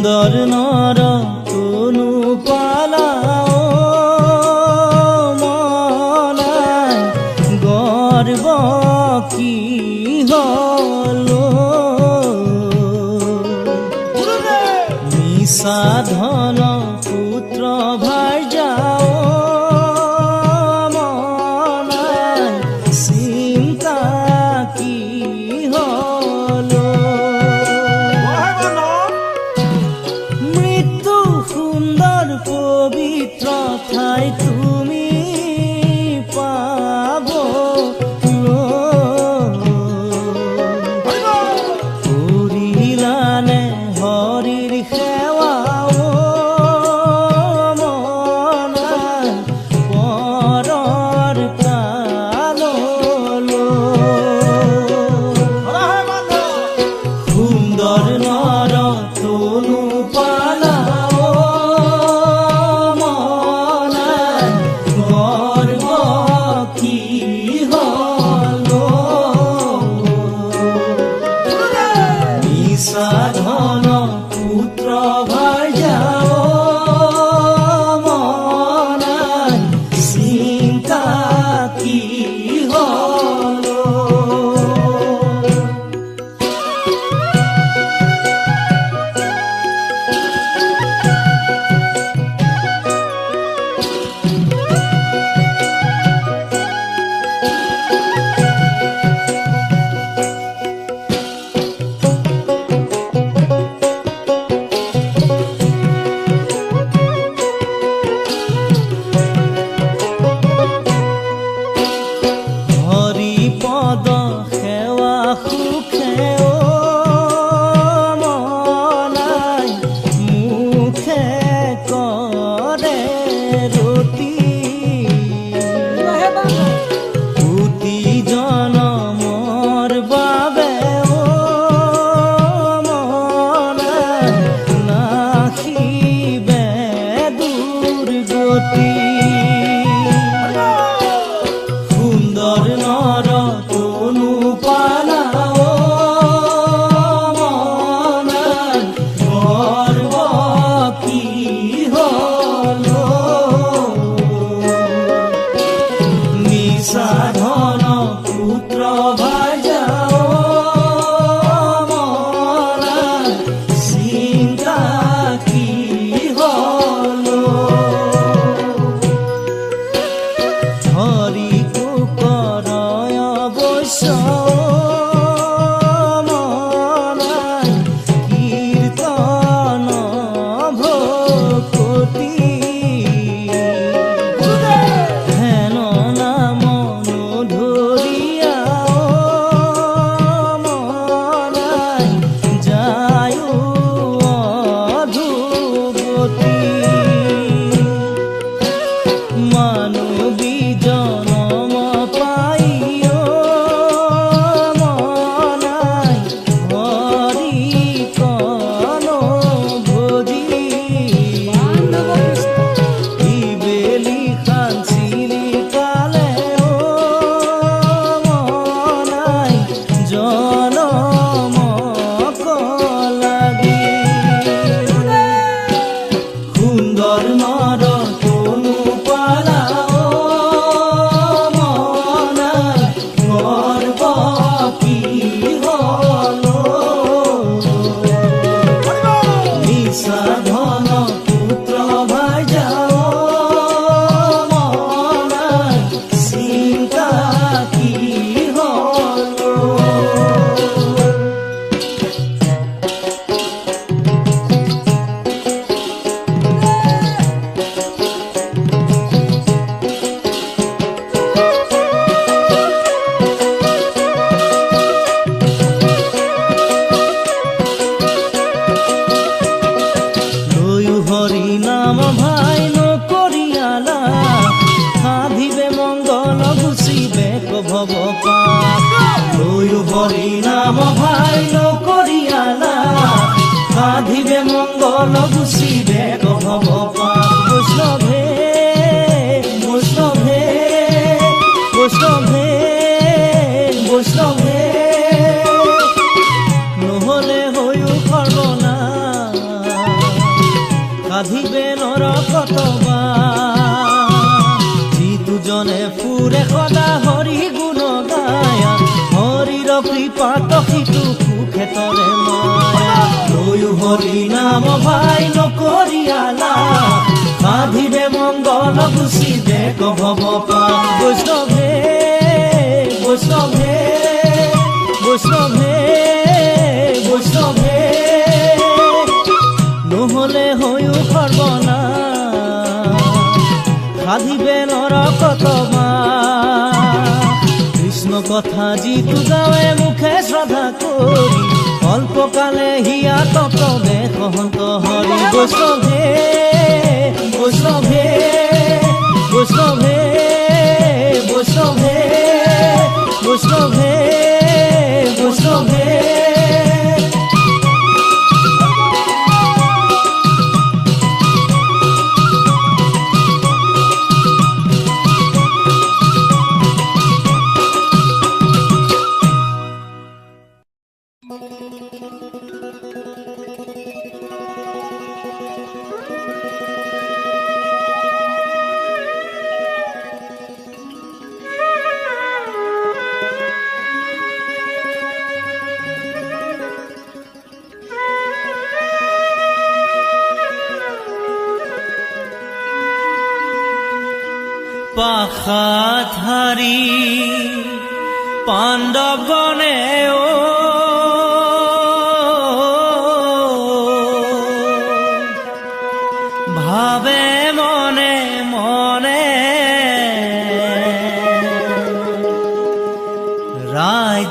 সুন্দর নর হলো। ফুৰে সদা হৰি গুণ গায়া হৰিৰ কৃপাত সিটো সুখেতৰে মায়া। লৈও হৰি নাম ভাই নকৰিয়ালা সাধিবে মংগল গুচিবে কভৱ পা বৈষ্ণৱে বৈষ্ণৱে বৈষ্ণৱে বৈষ্ণৱে নহলে হৈও সৰ্বনা সাধিবে নৰকতমা কথা যিটো গাৱে মুখে শ্ৰদ্ধা কৰি অল্পকালে হিয়া তপবে সহন্ত হৰি বৈষ্ণৱে বৈষ্ণৱে বৈষ্ণৱে বৈষ্ণৱে বৈষ্ণৱে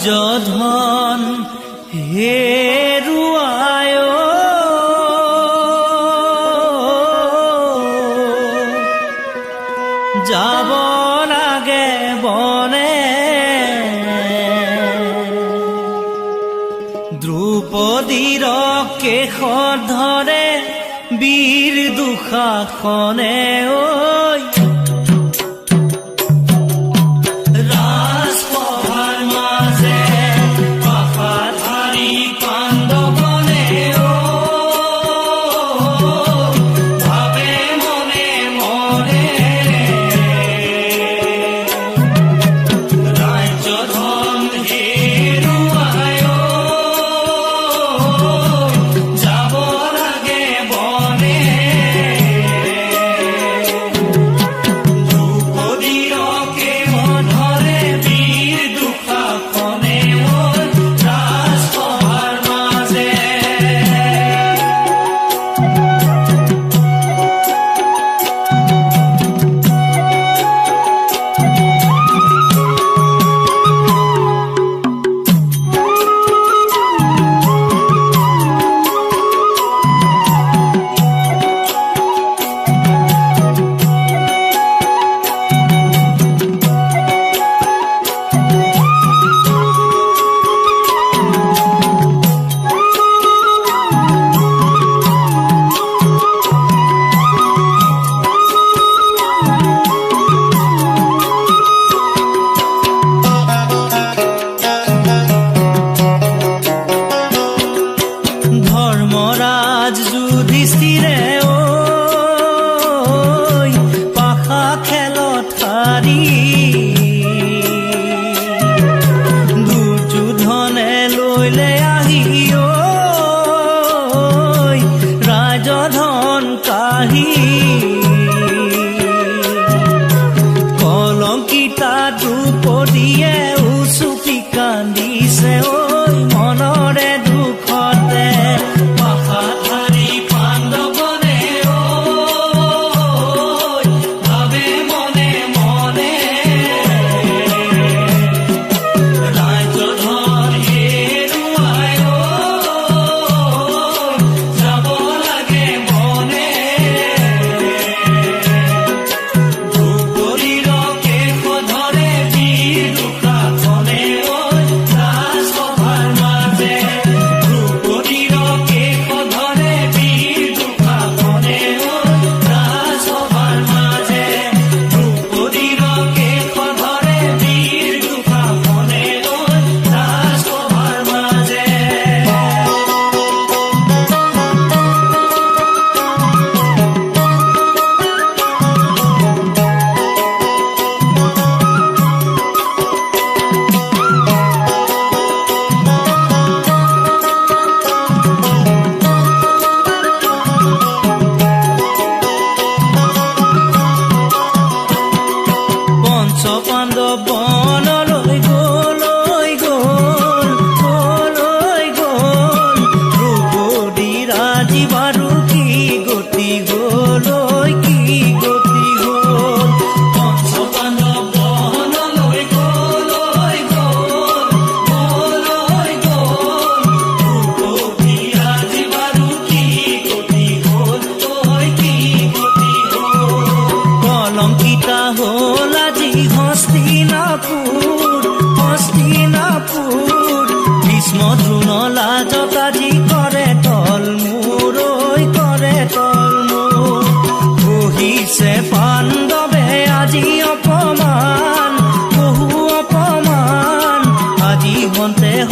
যধ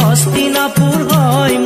হস্তিনাপুর হয়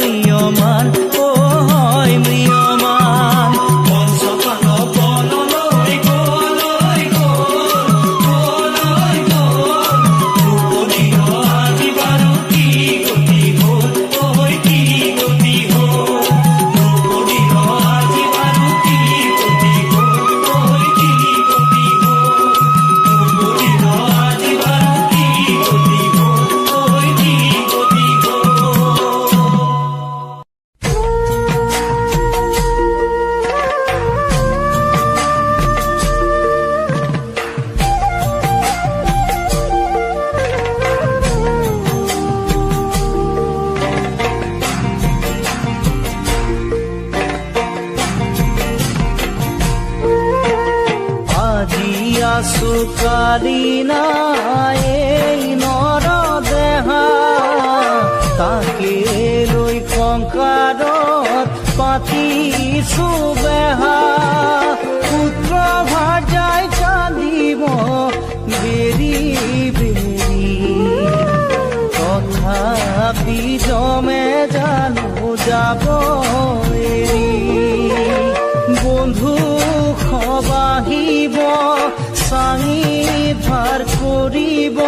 পারি না এই নর দেহা তাকে লই কঙ্কারত পাতি সুবেহা। পুত্র ভাজায় চাঁদিব বেরি বেরি। তথাপি জমে জানো যাব বন্ধু খবাহিব চাহি ভার কৰিব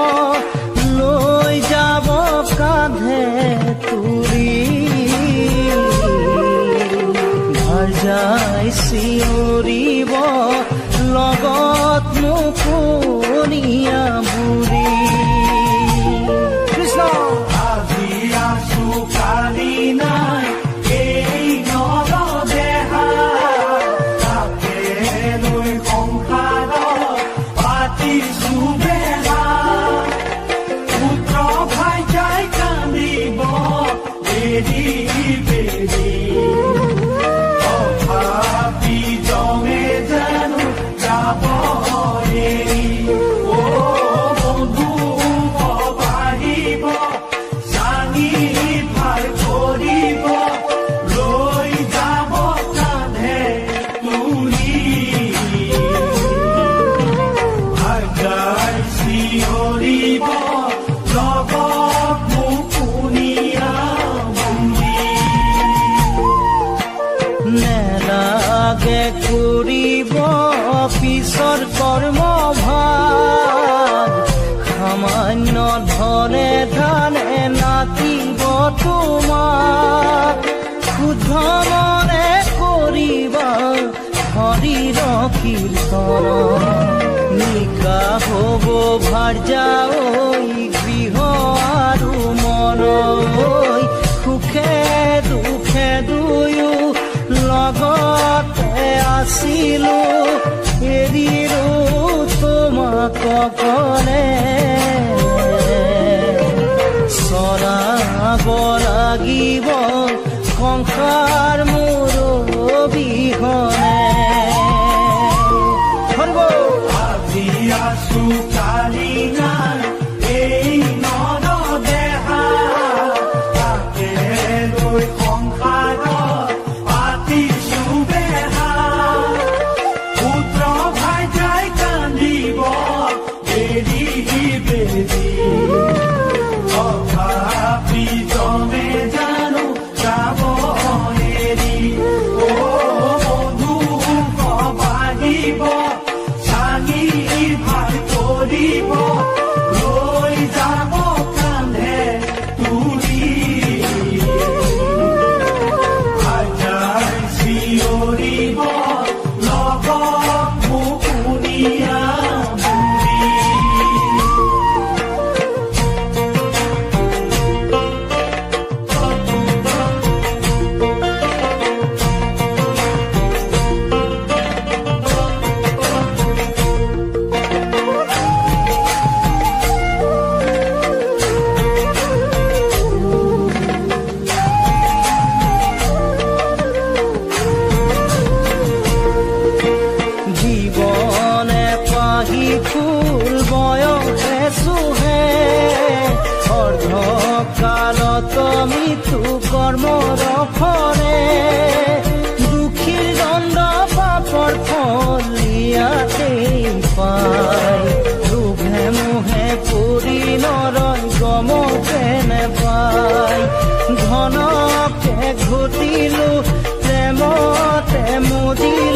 লৈ যাব কান্ধে তুৰি ভাৰ যাই চিঞৰিব ফুৰিব অফিচৰ কৰ্ম ভাগ সামান্য ধনে ধানে নাতিব তোমাক শুদ্ধ মনে কৰিবা শৰীৰ কীৰ্তন নিকা হ'ব ভাৰ্যা ঐ গৃহ আৰু মনৰ আছিল এরির তোমাক কলে চলাব লাগিব সংসাৰ মোৰ বিহন 我听。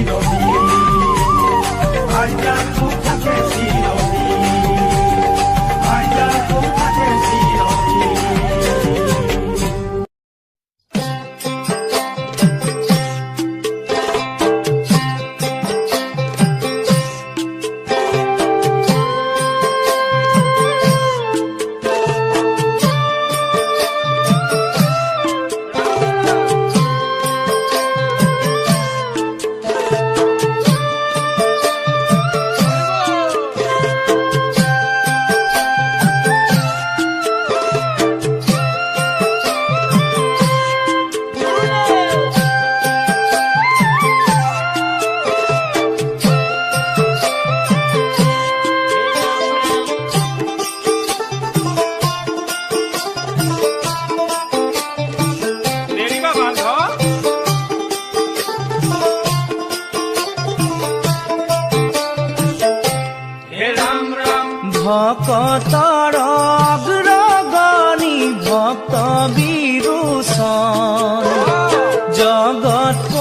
I'm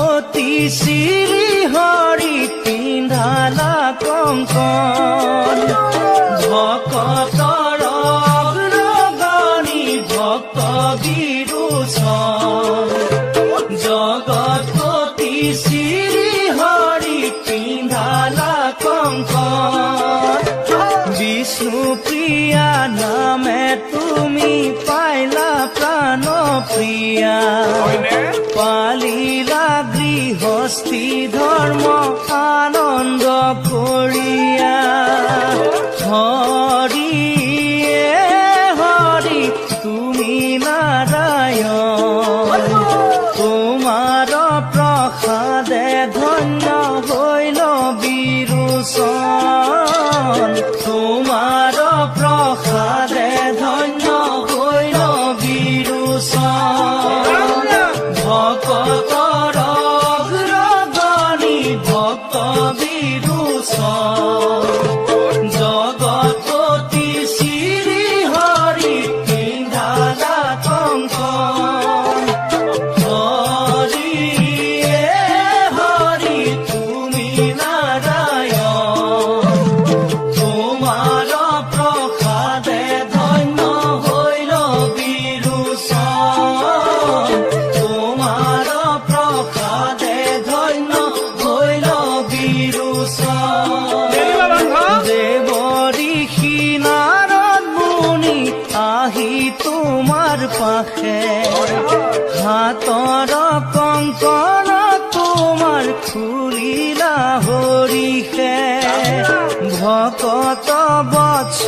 অতি শ্রী হৰি পিন্ধালা কংকন প্রিয়া। পালিলা গৃহস্থী ধর্ম আনন্দ করিয়া।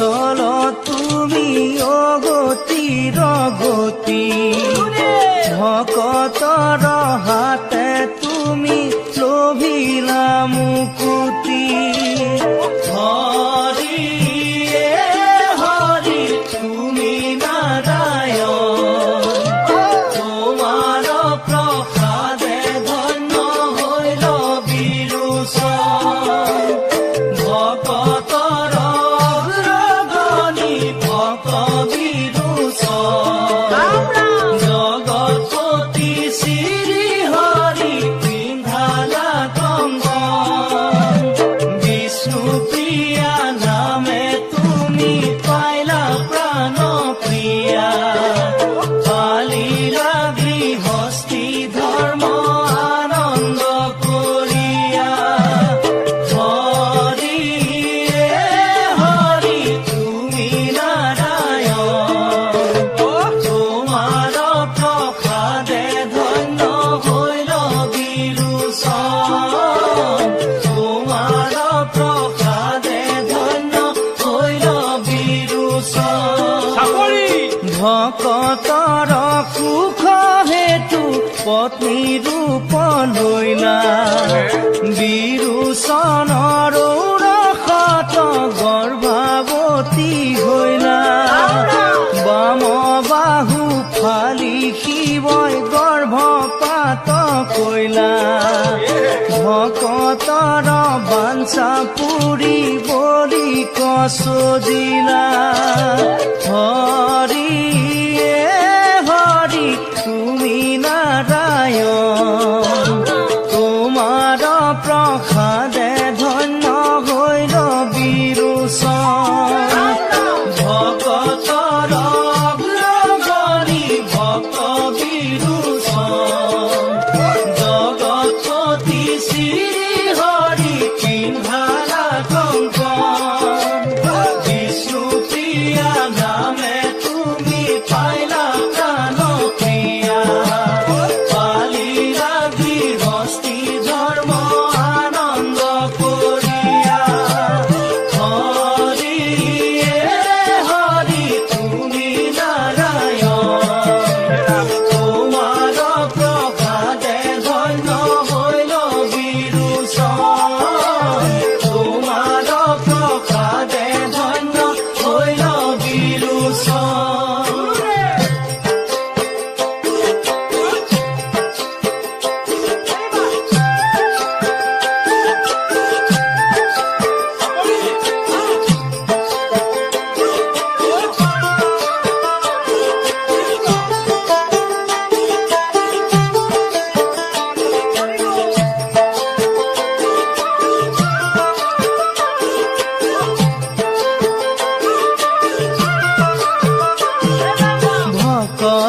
চলো তুমি অগতি রগতি। ভকতর হাতে তুমি লোভিলাম। ফালি শিৱই গৰ্ভপাত কৈলা ভকতৰ বাঞ্চা পুৰি বলি কচু দিলা। হৰিয়ে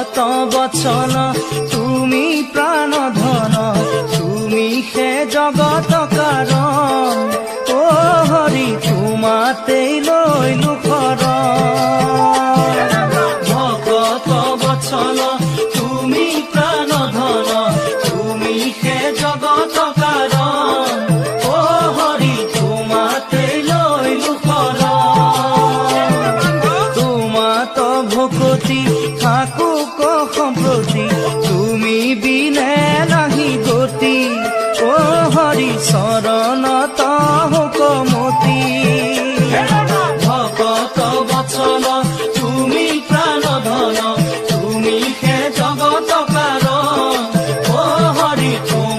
যত বচন তুমি প্রাণ ধন তুমি সে জগত কাৰণ অ' হৰি তোমাতেই লৈ লোকৰ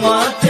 uma